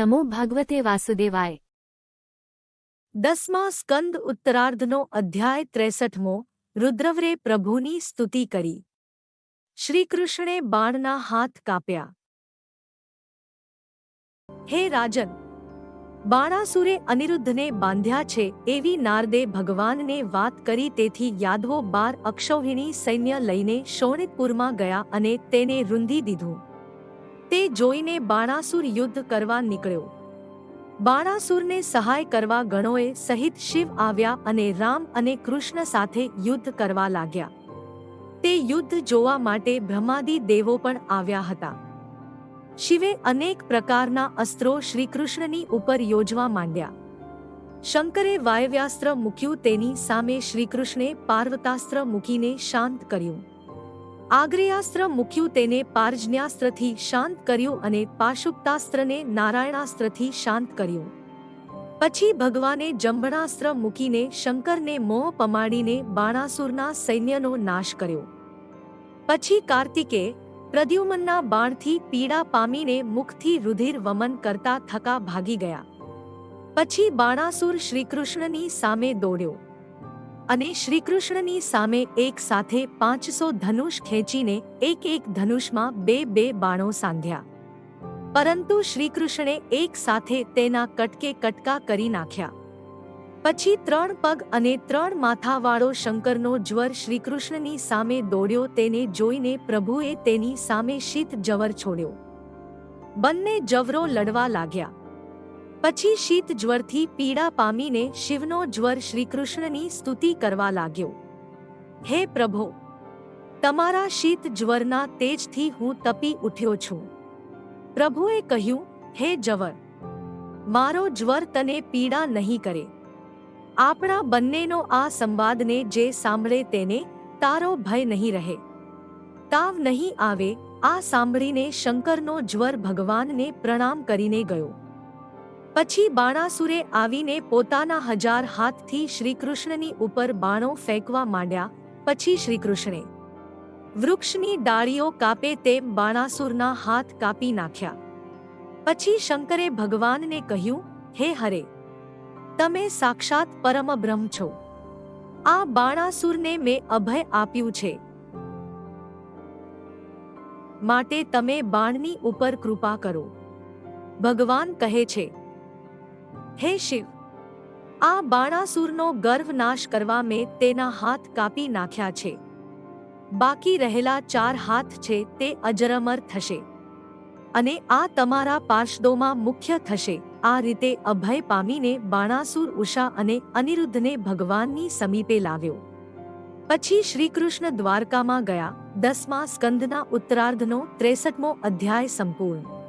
નમો ભગવતે વાસુદેવાય દસમા સ્કંદ ઉત્તરાર્ધનો અધ્યાય ત્રેસઠમો રુદ્રવરે પ્રભુની સ્તુતિ કરી શ્રીકૃષ્ણે બાણના હાથ કાપ્યા હે રાજન બાણાસુરે અનિરુદ્ધને બાંધ્યા છે એવી નારદે ભગવાનને વાત કરી તેથી યાદવો બાર અક્ષૌહિણી સૈન્ય લઈને શોણિતપુરમાં ગયા અને તેને રૂંધી દીધું તે જોઈને બાણાસુર યુદ્ધ કરવા નીકળ્યો. બાણાસુરને સહાય કરવા ગણોએ સહિત શિવ આવ્યા અને રામ અને કૃષ્ણ સાથે યુદ્ધ કરવા લાગ્યા. તે યુદ્ધ જોવા માટે બ્રહ્માદિ દેવો પણ આવ્યા હતા. શિવે અનેક પ્રકારના અસ્ત્રો શ્રીકૃષ્ણની ઉપર યોજવા માંડ્યા. શંકરે વાયવ્યાસ્ત્ર મૂક્યું તેની સામે શ્રીકૃષ્ણે પાર્વતાસ્ત્ર મૂકીને શાંત કર્યું. આગ્રેયાસ્ત્ર મૂક્યું તેને પાર્જન્યાસ્ત્રથી શાંત કર્યું અને પાશુપ્તાસ્ત્રને નારાયણાસ્ત્રથી શાંત કર્યું. પછી ભગવાને જંભણાસ્ત્ર મૂકીને શંકરને મોહ પમાડીને બાણાસુરના સૈન્યનો નાશ કર્યો. પછી કાર્તિકે પ્રદ્યુમનના બાણથી પીડા પામીને મુખથી રુધિર વમન કરતા થકા ભાગી ગયા. પછી બાણાસુર શ્રીકૃષ્ણની સામે દોડ્યો. અને શ્રીકૃષ્ણની સામે એક સાથે પાંચસો ધનુષ ખેંચીને એક એક ધનુષમાં બે બે બાણો સાંધ્યા. પરંતુ શ્રીકૃષ્ણે એક સાથે તેના કટકે કટકા કરી નાખ્યા. પછી ત્રણ પગ અને ત્રણ માથાવાળો શંકરનો જ્વર શ્રીકૃષ્ણની સામે દોડ્યો તેને જોઈને પ્રભુએ તેની સામે શીત જવર છોડ્યો. બંને જવરો લડવા લાગ્યા. પછી શીત જ્વરથી પીડા પામીને શિવનો જ્વર શ્રીકૃષ્ણની સ્તુતિ કરવા લાગ્યો. હે પ્રભો, તમારા શીત જ્વરના તેજથી હું તપી ઉઠ્યો છું. પ્રભુએ કહ્યું, હે જવર, મારો જ્વર તને પીડા નહીં કરે. આપણા બંનેનો આ સંવાદને જે સાંભળે તેને તારો ભય નહીં રહે. તાવ નહીં આવે આ સાંભળીને શંકરનો જ્વર ભગવાનને પ્રણામ કરીને ગયો. પછી બાણાસુરે આવીને પોતાના હજાર હાથથી શ્રીકૃષ્ણની ઉપર બાણો ફેંકવા માંડ્યા, પછી શ્રીકૃષ્ણે વૃક્ષની ડાળીઓ કાપે તેમ બાણાસુરના હાથ કાપી નાખ્યા. પછી શંકરે ભગવાનને કહ્યું, હે હરે, તમે સાક્ષાત પરમ બ્રહ્મ છો. આ બાણાસુરને મેં અભય આપ્યું છે. માટે તમે બાણની ઉપર કૃપા કરો. ભગવાન કહે છે હે શિવ, આ બાણાસુરનો ગર્વ નાશ કરવા મેં તેના હાથ કાપી નાખ્યા છે. બાકી રહેલા ચાર હાથ છે તે અજરમર થશે અને આ તમારા પાર્ષદોમાં મુખ્ય થશે. આ રીતે અભય પામીને બાણાસુર ઉષા અને અનિરુદ્ધને ભગવાનની સમીપે લાવ્યો. પછી શ્રીકૃષ્ણ દ્વારકામાં ગયા. દસમા સ્કંદના ઉત્તરાર્ધનો ત્રેસઠમો અધ્યાય સંપૂર્ણ.